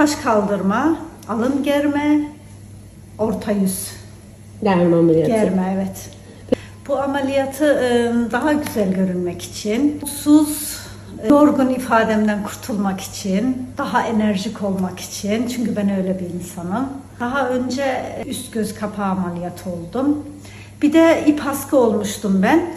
kaş kaldırma, alın germe, orta yüz Derme ameliyatı. germe evet. Bu ameliyatı e, daha güzel görünmek için, mutsuz, e, yorgun ifademden kurtulmak için, daha enerjik olmak için. Çünkü ben öyle bir insanım. Daha önce üst göz kapağı ameliyatı oldum. Bir de ip askı olmuştum ben.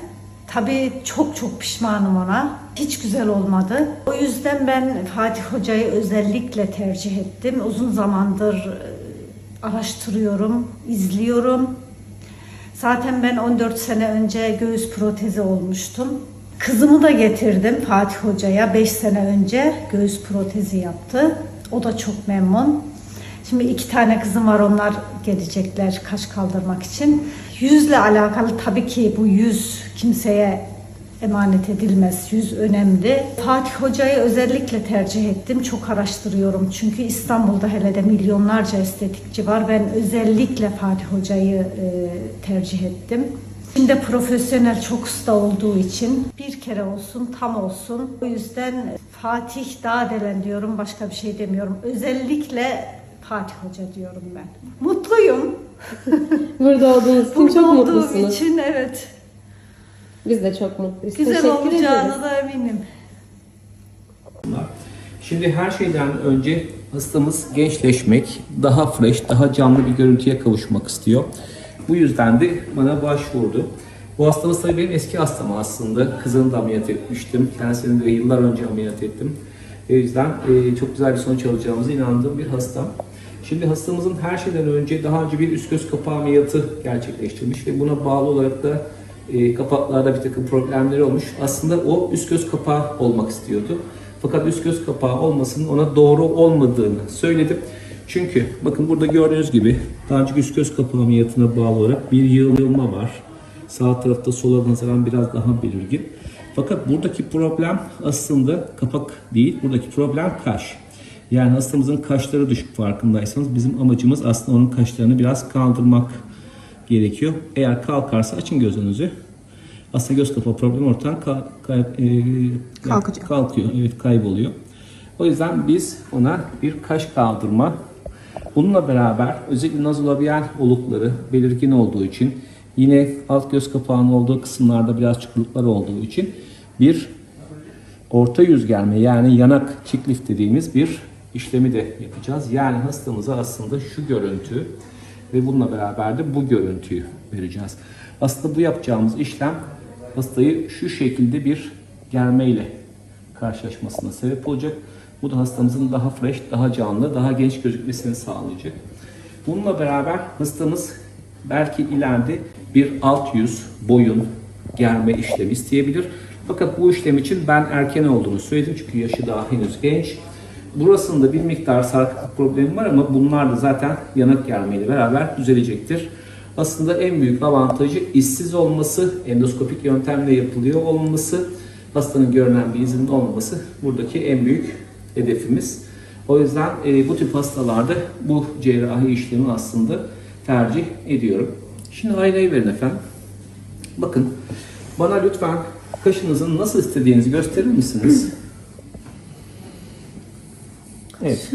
Tabii çok çok pişmanım ona. Hiç güzel olmadı. O yüzden ben Fatih Hoca'yı özellikle tercih ettim. Uzun zamandır e, araştırıyorum, izliyorum. Zaten ben 14 sene önce göğüs protezi olmuştum. Kızımı da getirdim Fatih Hoca'ya 5 sene önce göğüs protezi yaptı. O da çok memnun. Şimdi iki tane kızım var onlar gelecekler kaş kaldırmak için. Yüzle alakalı tabii ki bu yüz kimseye emanet edilmez. Yüz önemli. Fatih Hoca'yı özellikle tercih ettim. Çok araştırıyorum. Çünkü İstanbul'da hele de milyonlarca estetikçi var. Ben özellikle Fatih Hoca'yı e, tercih ettim. Şimdi profesyonel çok usta olduğu için bir kere olsun tam olsun. O yüzden Fatih Dağdelen diyorum başka bir şey demiyorum. Özellikle Fatih Hoca diyorum ben. Mutluyum. Burada olduğunuz için Burada çok olduğum mutlusunuz. için evet. Biz de çok mutluyuz. Güzel Teşekkür olacağına ederiz. da eminim. Şimdi her şeyden önce hastamız gençleşmek, daha fresh, daha canlı bir görüntüye kavuşmak istiyor. Bu yüzden de bana başvurdu. Bu hastamız tabii benim eski hastam aslında. Kızını da ameliyat etmiştim. Kendisini de yıllar önce ameliyat ettim. O yüzden e, çok güzel bir sonuç alacağımıza inandığım bir hastam. Şimdi hastamızın her şeyden önce daha önce bir üst göz kapağı ameliyatı gerçekleştirmiş ve buna bağlı olarak da e, kapaklarda bir takım problemleri olmuş. Aslında o üst göz kapağı olmak istiyordu. Fakat üst göz kapağı olmasının ona doğru olmadığını söyledim. Çünkü bakın burada gördüğünüz gibi daha önceki üst göz kapağı ameliyatına bağlı olarak bir yığılma var. Sağ tarafta sola nazaran biraz daha belirgin. Fakat buradaki problem aslında kapak değil, buradaki problem kaş. Yani hastamızın kaşları düşük farkındaysanız bizim amacımız aslında onun kaşlarını biraz kaldırmak gerekiyor. Eğer kalkarsa açın gözünüzü. Aslında göz kapağı problemi ortadan ka- kay- e, Kalkacak. kalkıyor, evet kayboluyor. O yüzden biz ona bir kaş kaldırma, bununla beraber özellikle nazolabial olukları belirgin olduğu için yine alt göz kapağının olduğu kısımlarda biraz çukurluklar olduğu için bir orta yüz germe yani yanak çiklif dediğimiz bir işlemi de yapacağız. Yani hastamıza aslında şu görüntü ve bununla beraber de bu görüntüyü vereceğiz. Aslında bu yapacağımız işlem hastayı şu şekilde bir germeyle karşılaşmasına sebep olacak. Bu da hastamızın daha fresh, daha canlı, daha genç gözükmesini sağlayacak. Bununla beraber hastamız belki ileride bir alt yüz, boyun germe işlemi isteyebilir. Fakat bu işlem için ben erken olduğunu söyledim çünkü yaşı daha henüz genç. Burasında bir miktar sarkıklık problemi var ama bunlar da zaten yanak germeyle beraber düzelecektir. Aslında en büyük avantajı işsiz olması, endoskopik yöntemle yapılıyor olması, hastanın görünen bir izinin olmaması buradaki en büyük hedefimiz. O yüzden e, bu tip hastalarda bu cerrahi işlemi aslında tercih ediyorum. Şimdi aynayı verin efendim. Bakın bana lütfen kaşınızın nasıl istediğinizi gösterir misiniz? Evet.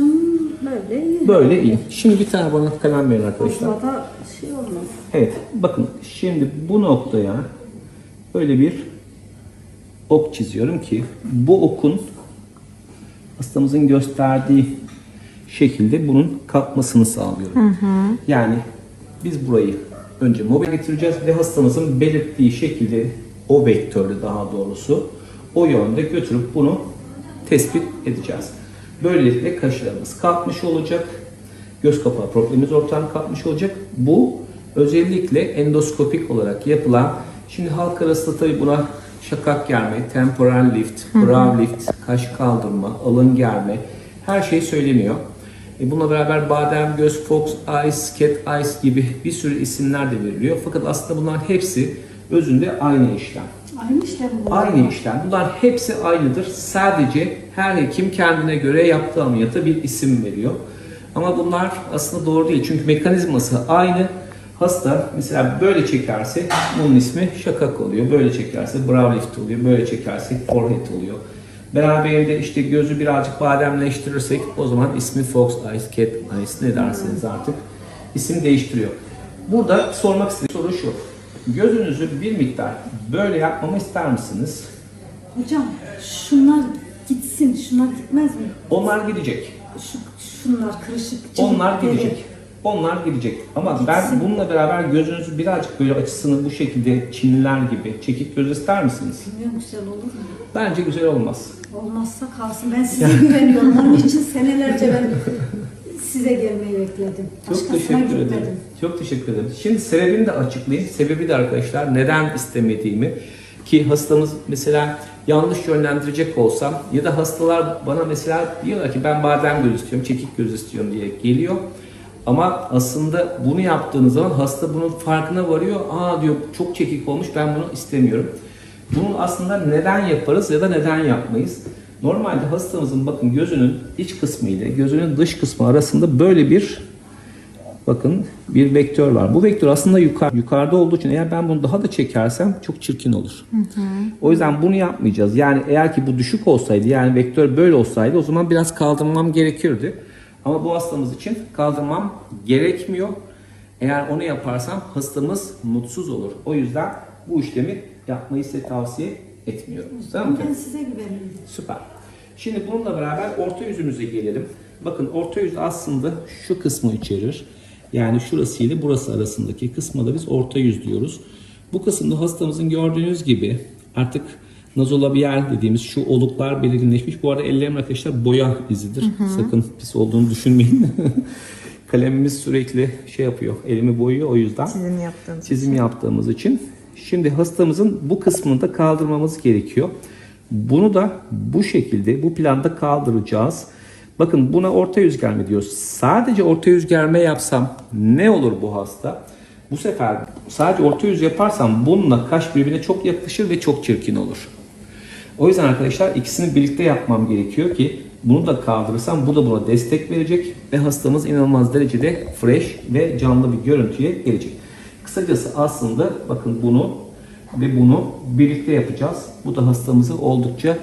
Böyle iyi. Böyle iyi. Şimdi bir tane bana kalem verin arkadaşlar. Fazla da şey olmaz. Evet. Bakın şimdi bu noktaya böyle bir ok çiziyorum ki bu okun hastamızın gösterdiği şekilde bunun kalkmasını sağlıyorum. Yani biz burayı önce mobil getireceğiz ve hastamızın belirttiği şekilde o vektörde daha doğrusu o yönde götürüp bunu tespit edeceğiz. Böylelikle kaşlarımız kalkmış olacak. Göz kapağı problemimiz ortadan kalkmış olacak. Bu özellikle endoskopik olarak yapılan, şimdi halk arasında tabii buna şakak germe, temporal lift, brow lift, kaş kaldırma, alın germe her şey söyleniyor. E bununla beraber badem göz, fox eyes, cat eyes gibi bir sürü isimler de veriliyor. Fakat aslında bunların hepsi özünde aynı işlem. Aynı işlem bu. Aynı işlem. Bunlar hepsi aynıdır. Sadece her hekim kendine göre yaptığı ameliyata bir isim veriyor. Ama bunlar aslında doğru değil. Çünkü mekanizması aynı. Hasta mesela böyle çekerse bunun ismi şakak oluyor. Böyle çekerse brow lift oluyor. Böyle çekerse forehead oluyor. Beraberinde işte gözü birazcık bademleştirirsek o zaman ismi Fox Eyes, Cat Eyes ne derseniz artık isim değiştiriyor. Burada sormak istediğim soru şu. Gözünüzü bir miktar böyle yapmamı ister misiniz? Hocam şunlar gitsin, şunlar gitmez mi? Onlar gidecek. Şu, şunlar kırışık. Onlar deri. gidecek. Onlar gidecek. Ama ben Gitsin. bununla beraber gözünüzü birazcık böyle açısını bu şekilde Çinliler gibi çekik göz ister misiniz? Bilmiyorum güzel olur mu? Bence güzel olmaz. Olmazsa kalsın. Ben size güveniyorum. Onun için senelerce ben size gelmeyi bekledim. Çok Başkasına teşekkür gitmedim. Çok teşekkür ederim. Şimdi sebebini de açıklayayım. Sebebi de arkadaşlar neden istemediğimi ki hastamız mesela yanlış yönlendirecek olsam ya da hastalar bana mesela diyorlar ki ben badem göz istiyorum, çekik göz istiyorum diye geliyor. Ama aslında bunu yaptığınız zaman hasta bunun farkına varıyor. Aa diyor çok çekik olmuş ben bunu istemiyorum. Bunu aslında neden yaparız ya da neden yapmayız? Normalde hastamızın bakın gözünün iç kısmı ile gözünün dış kısmı arasında böyle bir bakın bir vektör var. Bu vektör aslında yukarı, yukarıda olduğu için eğer ben bunu daha da çekersem çok çirkin olur. O yüzden bunu yapmayacağız. Yani eğer ki bu düşük olsaydı yani vektör böyle olsaydı o zaman biraz kaldırmam gerekirdi. Ama bu hastamız için kaldırmam gerekmiyor. Eğer onu yaparsam hastamız mutsuz olur. O yüzden bu işlemi yapmayı size tavsiye etmiyorum. Tamam mı? Ben size güveniyorum. Süper. Şimdi bununla beraber orta yüzümüze gelelim. Bakın orta yüz aslında şu kısmı içerir. Yani şurası ile burası arasındaki kısma da biz orta yüz diyoruz. Bu kısımda hastamızın gördüğünüz gibi artık nazolabiyal dediğimiz şu oluklar belirginleşmiş. Bu arada ellerim arkadaşlar boya izidir. Sakın pis olduğunu düşünmeyin. Kalemimiz sürekli şey yapıyor, elimi boyuyor o yüzden Çizim yaptığınız çizim yaptığımız için. Şimdi hastamızın bu kısmını da kaldırmamız gerekiyor. Bunu da bu şekilde bu planda kaldıracağız. Bakın buna orta yüz germe diyoruz. Sadece orta yüz germe yapsam ne olur bu hasta? Bu sefer sadece orta yüz yaparsam bununla kaş birbirine çok yakışır ve çok çirkin olur. O yüzden arkadaşlar ikisini birlikte yapmam gerekiyor ki bunu da kaldırırsam bu da buna destek verecek ve hastamız inanılmaz derecede fresh ve canlı bir görüntüye gelecek. Kısacası aslında bakın bunu ve bunu birlikte yapacağız. Bu da hastamızı oldukça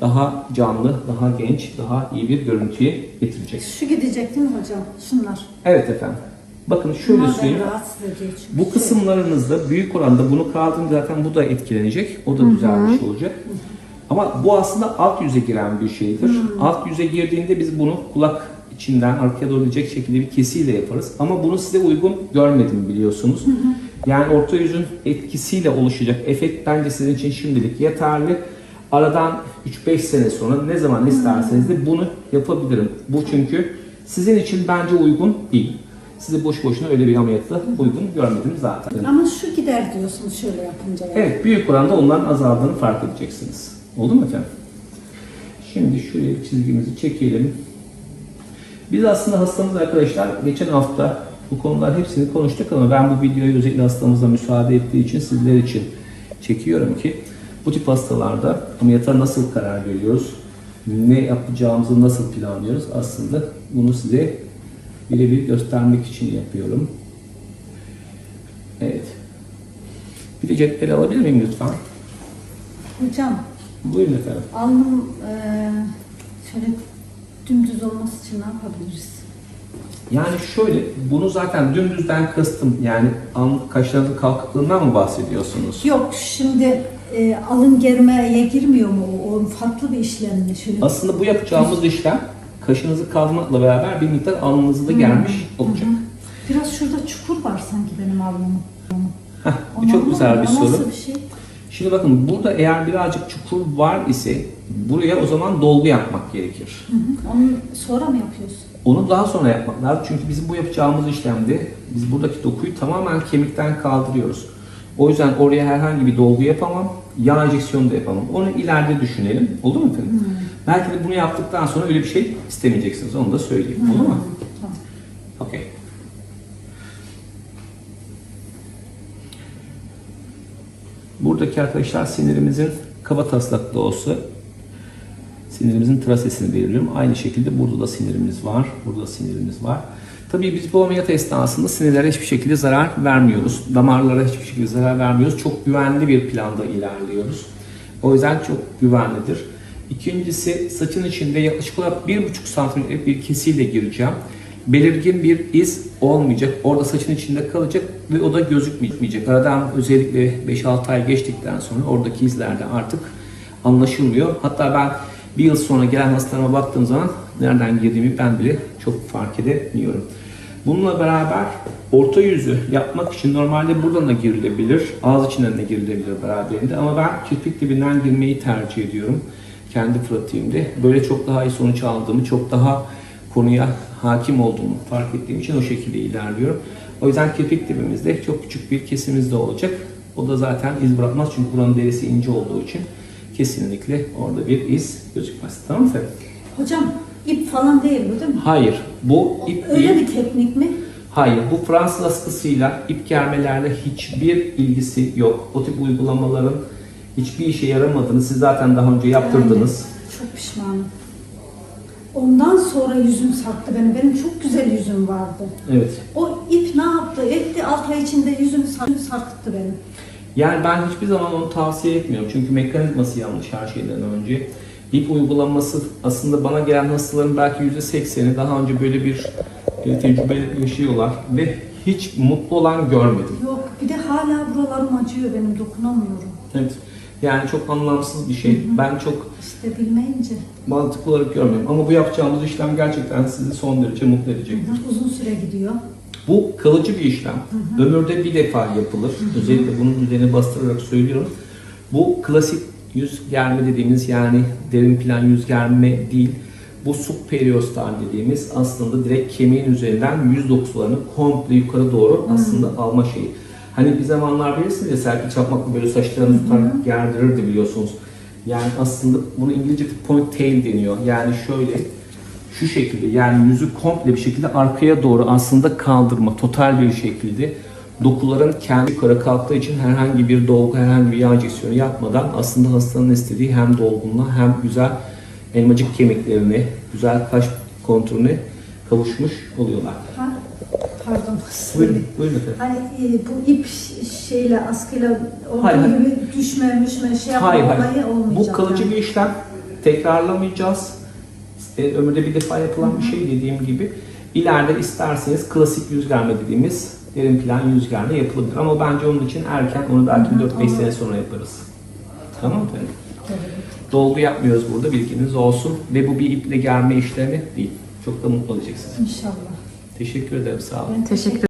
daha canlı, daha genç, daha iyi bir görüntüye getirecek. Şu gidecek değil mi hocam? Şunlar. Evet efendim. Bakın şöyle Bunlar söyleyeyim. Bu kısımlarınızda büyük oranda bunu kaldırın zaten bu da etkilenecek. O da düzelmiş olacak. Ama bu aslında alt yüze giren bir şeydir. Alt yüze girdiğinde biz bunu kulak içinden arkaya doğru gidecek şekilde bir kesiyle yaparız. Ama bunu size uygun görmedim biliyorsunuz. Yani orta yüzün etkisiyle oluşacak efekt bence sizin için şimdilik yeterli. Aradan 3-5 sene sonra ne zaman isterseniz de bunu yapabilirim. Bu çünkü sizin için bence uygun değil. Size boş boşuna öyle bir ameliyatla uygun görmedim zaten. Ama şu gider diyorsunuz şöyle yapınca. yani. Evet, büyük oranda onların azaldığını fark edeceksiniz. Oldu mu efendim? Şimdi şuraya çizgimizi çekelim. Biz aslında hastamız arkadaşlar geçen hafta bu konular hepsini konuştuk ama ben bu videoyu özellikle hastamıza müsaade ettiği için sizler için çekiyorum ki bu tip hastalarda ameliyata nasıl karar veriyoruz, ne yapacağımızı nasıl planlıyoruz aslında bunu size birebir göstermek için yapıyorum. Evet. Bir de cetvel alabilir miyim lütfen? Hocam Buyurun efendim. alnım eee şöyle dümdüz olması için ne yapabiliriz? Yani şöyle, bunu zaten dümdüzden kastım. Yani an, kaşlarınızın kalkıklığından mı bahsediyorsunuz? Yok şimdi eee, alın germeye girmiyor mu? O, farklı bir işlem mi? Şöyle Aslında bu yapacağımız işlem kaşınızı kaldırmakla beraber bir miktar alnınızı da germiş olacak. biraz şurada çukur var sanki benim alnımın. Heh, bu çok güzel bir soru. Nasıl bir şey? Şimdi bakın burada eğer birazcık çukur var ise buraya o zaman dolgu yapmak gerekir. Hı hı. Onu sonra mı yapıyorsun? Onu daha sonra yapmak lazım. Çünkü bizim bu yapacağımız işlemde biz buradaki dokuyu tamamen kemikten kaldırıyoruz. O yüzden oraya herhangi bir dolgu yapamam. Yağ enjeksiyonu da yapamam. Onu ileride düşünelim. Olur mu efendim? Belki de bunu yaptıktan sonra öyle bir şey istemeyeceksiniz. Onu da söyleyeyim. Olur mu? Tamam. Okey. Buradaki arkadaşlar sinirimizin kaba taslak doğusu. Sinirimizin trasesini belirliyorum. Aynı şekilde burada da sinirimiz var. Burada da sinirimiz var. Tabii biz bu ameliyat esnasında sinirlere hiçbir şekilde zarar vermiyoruz. Damarlara hiçbir şekilde zarar vermiyoruz. Çok güvenli bir planda ilerliyoruz. O yüzden çok güvenlidir. İkincisi saçın içinde yaklaşık olarak 1,5 santimetre bir kesiyle gireceğim. Belirgin bir iz olmayacak. Orada saçın içinde kalacak ve o da gözükmeyecek. Aradan özellikle 5-6 ay geçtikten sonra oradaki izler de artık anlaşılmıyor. Hatta ben bir yıl sonra gelen hastalarıma baktığım zaman nereden girdiğimi ben bile çok fark edemiyorum. Bununla beraber orta yüzü yapmak için normalde buradan da girilebilir, ağız içinden de girilebilir beraberinde ama ben kirpik dibinden girmeyi tercih ediyorum kendi pratiğimde. Böyle çok daha iyi sonuç aldığımı, çok daha konuya hakim olduğumu fark ettiğim için o şekilde ilerliyorum. O yüzden kirpik dibimizde çok küçük bir kesimiz de olacak. O da zaten iz bırakmaz çünkü buranın derisi ince olduğu için kesinlikle orada bir iz gözükmez. Tamam mı? Hocam ip falan değil bu değil mi? Hayır, bu ip Öyle değil. bir teknik mi? Hayır, bu Fransız askısıyla ip germelerle hiçbir ilgisi yok. O tip uygulamaların hiçbir işe yaramadığını siz zaten daha önce yaptırdınız. Yani çok pişmanım. Ondan sonra yüzüm sarktı benim. Benim çok güzel yüzüm vardı. Evet. O ip ne yaptı? Etti 6 ay içinde yüzümü sar- sarkıttı benim. Yani ben hiçbir zaman onu tavsiye etmiyorum. Çünkü mekanizması yanlış her şeyden önce. İp uygulaması aslında bana gelen hastaların belki %80'i daha önce böyle bir e, tecrübe yaşıyorlar ve hiç mutlu olan görmedim. Yok bir de hala buralarım acıyor benim dokunamıyorum. Evet. Yani çok anlamsız bir şey. Ben çok İşte bilmeyince. mantıklı olarak görmüyorum. Ama bu yapacağımız işlem gerçekten sizi son derece mutlu edecektir. Uzun süre gidiyor. Bu kalıcı bir işlem. Ömürde bir defa yapılır. Özellikle bunun üzerine bastırarak söylüyorum. Bu klasik yüz germe dediğimiz yani derin plan yüz germe değil. Bu subperiostal dediğimiz aslında direkt kemiğin üzerinden yüz dokularını komple yukarı doğru aslında alma şeyi. Hani bir zamanlar bilirsiniz ya Serpil Çapmak'la böyle saçlarını tutarak gerdirirdi biliyorsunuz. Yani aslında bunu İngilizce point tail deniyor. Yani şöyle şu şekilde yani yüzü komple bir şekilde arkaya doğru aslında kaldırma total bir şekilde dokuların kendi yukarı kalktığı için herhangi bir dolgu, herhangi bir yağ enjeksiyonu yapmadan aslında hastanın istediği hem dolgunluğa hem güzel elmacık kemiklerini, güzel kaş konturuna kavuşmuş oluyorlar. Ha? Pardon. Buyurun, buyurun efendim. Hani e, bu ip şeyle askıyla olduğu Hayır, gibi düşme düşme şey yapma Hayır hayır. olmayacak. Bu kalıcı yani. bir işlem. Tekrarlamayacağız. E, ömürde bir defa yapılan bir şey dediğim gibi. İleride isterseniz klasik yüz germe dediğimiz derin plan yüz germe yapılabilir. Ama bence onun için erken onu belki 4-5 sene sonra yaparız. Tamam mı efendim? Dolgu yapmıyoruz burada bilginiz olsun. Ve bu bir iple germe işlemi değil. Çok da mutlu olacaksınız. İnşallah. Teşekkür ederim sağ olun. Ben Teşekkür